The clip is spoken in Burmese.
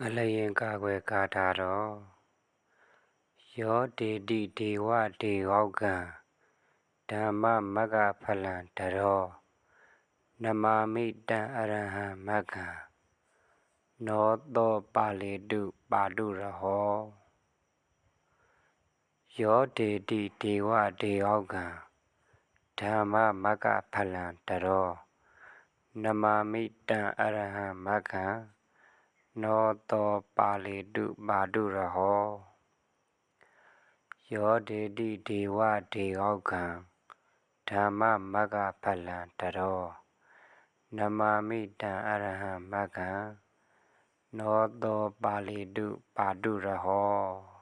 ငလျင်ကာကွယ်ကာထာတော်ယောဒေတိဒေဝဒေဟောကံဓမ္မမဂ္ဂဖလံတရောနမာမိတံအရဟံမဂ္ဂံနောသောပါလေတုပါတုရဟောယောဒေတိဒေဝဒေဟောကံဓမ္မမဂ္ဂဖလံတရောနမာမိတံအရဟံမဂ္ဂံ နောတောပါလေတုပါတုရဟောယောဒေတိဒေဝဒေဟောကံဓမ္မမဂ္ဂဖလံတရောနမာမိတံအရဟံမဂ္ဂံနောတောပါလေတုပါတုရဟော